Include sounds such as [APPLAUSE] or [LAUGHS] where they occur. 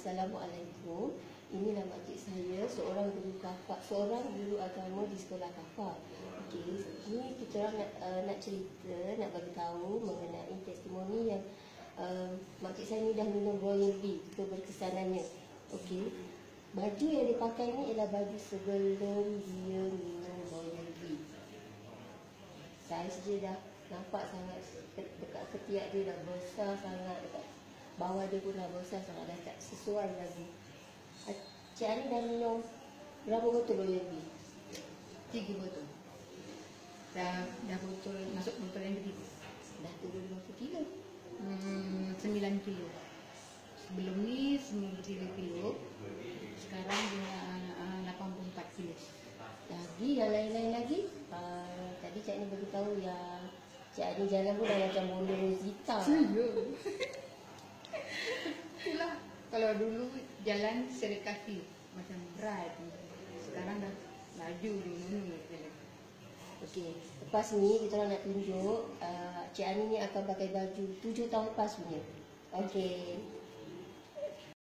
Assalamualaikum. Inilah makcik saya, seorang guru kafa, seorang guru agama di sekolah kafa. Okey, ini kita orang nak, uh, nak cerita, nak bagi tahu mengenai testimoni yang uh, makcik saya ni dah minum Royal B, keberkesanannya. Okey. Baju yang dia pakai ni ialah baju sebelum dia minum Royal B. Saya saja dah nampak sangat dekat ketiak dia dah besar sangat dekat bawah dia pun dah besar sangat dah tak sesuai lagi. Ah, Cik Ani dah minum berapa botol Royal B? Tiga botol. Dah, dah botol, masuk botol yang ketiga. Dah turun berapa kilo? Hmm, 9 kilo. Sebelum ni 93 kilo. Sekarang dia uh, 84 kilo. Lagi yang lain-lain lagi. Uh, tadi Cik Ani beritahu yang Cik Ani jalan pun dah macam bola Rosita. Ya. [LAUGHS] Kalau dulu jalan sedek kaki macam berat. Sekarang dah laju di. Okey, lepas ni kita orang nak tunjuk uh, Cik Ani ni akan pakai baju tujuh tahun lepas punya. Okey.